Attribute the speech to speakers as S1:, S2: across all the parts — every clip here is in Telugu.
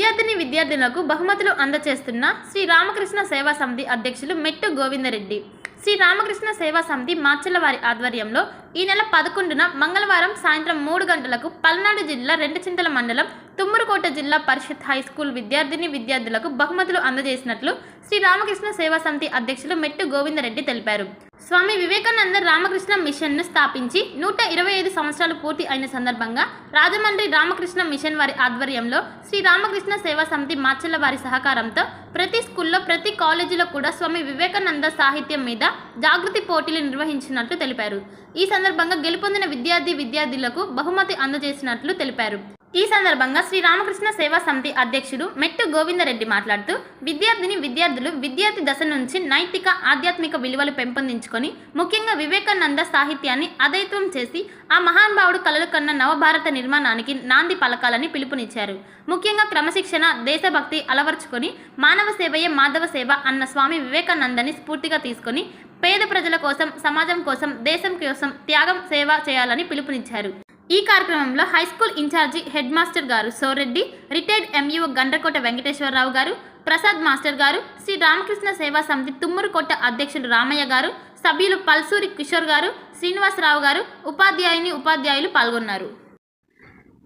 S1: విద్యార్థిని విద్యార్థులకు బహుమతులు అందజేస్తున్న శ్రీ రామకృష్ణ సేవా సమితి అధ్యక్షులు మెట్టు గోవిందరెడ్డి. శ్రీ రామకృష్ణ సేవా సమితి మార్చలవారి ఆధ్వర్యంలో ఈ నెల పదకొండున మంగళవారం సాయంత్రం మూడు గంటలకు పల్నాడు జిల్లా రెండు చింతల మండలం తుమ్మరుకోట జిల్లా పరిషత్ హై స్కూల్ విద్యార్థిని విద్యార్థులకు బహుమతులు అందజేసినట్లు శ్రీ రామకృష్ణ సేవా సమితి అధ్యక్షులు మెట్టు గోవిందరెడ్డి తెలిపారు. స్వామి వివేకానంద రామకృష్ణ మిషన్ను స్థాపించి నూట ఇరవై ఐదు సంవత్సరాలు పూర్తి అయిన సందర్భంగా రాజమండ్రి రామకృష్ణ మిషన్ వారి ఆధ్వర్యంలో శ్రీ రామకృష్ణ సేవా సమితి మార్చల వారి సహకారంతో ప్రతి స్కూల్లో ప్రతి కాలేజీలో కూడా స్వామి వివేకానంద సాహిత్యం మీద జాగృతి పోటీలు నిర్వహించినట్లు తెలిపారు. ఈ సందర్భంగా గెలుపొందిన విద్యార్థి విద్యార్థులకు బహుమతి అందజేసినట్లు తెలిపారు. ఈ సందర్భంగా శ్రీ రామకృష్ణ సేవా సమితి అధ్యక్షుడు మెట్టు గోవిందరెడ్డి మాట్లాడుతూ విద్యార్థిని విద్యార్థులు విద్యార్థి దశ నుంచి నైతిక ఆధ్యాత్మిక విలువలు పెంపొందించుకొని ముఖ్యంగా వివేకానంద సాహిత్యాన్ని అదైత్వం చేసి ఆ మహానుభావుడు కలలు కన్న నవభారత నిర్మాణానికి నాంది పలకాలని పిలుపునిచ్చారు. ముఖ్యంగా క్రమశిక్షణ దేశభక్తి అలవర్చుకొని మానవ సేవయే మాధవ సేవ అన్న స్వామి వివేకానందని స్ఫూర్తిగా తీసుకొని పేద ప్రజల కోసం సమాజం కోసం దేశం కోసం త్యాగం సేవ చేయాలని పిలుపునిచ్చారు. ఈ కార్యక్రమంలో high school incharge head master గారు సోరెడ్డి రిటైర్డ్ ఎంఈఓ గండ్రకోట వెంకటేశ్వరరావు గారు ప్రసాద్ మాస్టర్ గారు శ్రీ రామకృష్ణ సేవా సమితి తుమ్మరుకోట అధ్యక్షుడు రామయ్య గారు సభ్యులు పల్సూరి కిషోర్ గారు శ్రీనివాసరావు గారు ఉపాధ్యాయుని ఉపాధ్యాయులు పాల్గొన్నారు.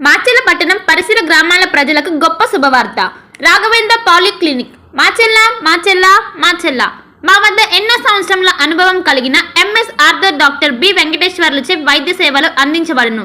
S1: మాచెల్ల పట్టణం పరిసర గ్రామాల ప్రజలకు గొప్ప శుభవార్త. రాఘవేంద్ర పాలిక్లినిక్. మాచెల్ల మాచెల్ల మాచెల్ల మా వద్ద ఎన్నో సంవత్సరముల అనుభవం కలిగిన ఎంఎస్ ఆర్థర్ డాక్టర్ బి వెంకటేశ్వర్లచే వైద్య సేవలు అందించబడును.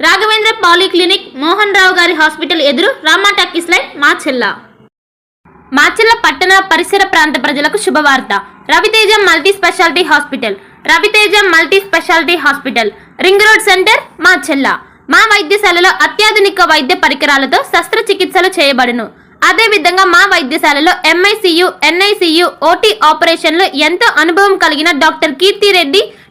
S1: రాఘవేంద్ర పాలిక్లినిక్ మోహన్ రావు గారి హాస్పిటల్ ఎదురు రామా టాకీస్ లైన్ మాచెల్ల. మాచెల్ల పట్టణ పరిసర ప్రాంత ప్రజలకు శుభవార్త. Raviteja multi speciality hospital Raviteja multi speciality hospital ring road centre Macherla. మా వైద్యశాలలో అత్యాధునిక వైద్య పరికరాలతో శస్త్రచికిత్సలు చేయబడును. అదేవిధంగా మా వైద్యశాలలో ఎంఐసియు ఎన్ఐసియు ఓటీ ఆపరేషన్లు ఎంతో అనుభవం కలిగిన doctor Keerthi Reddy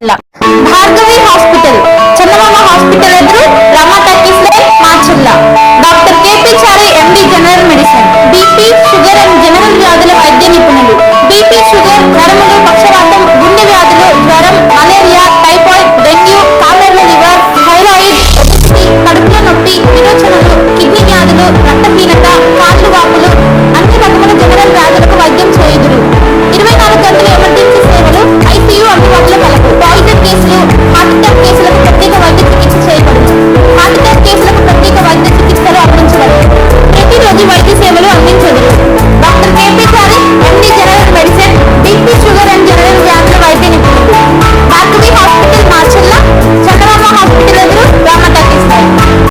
S1: Bhargavi hospital. Chandamama hospital ఎదురు రమా టాకీస్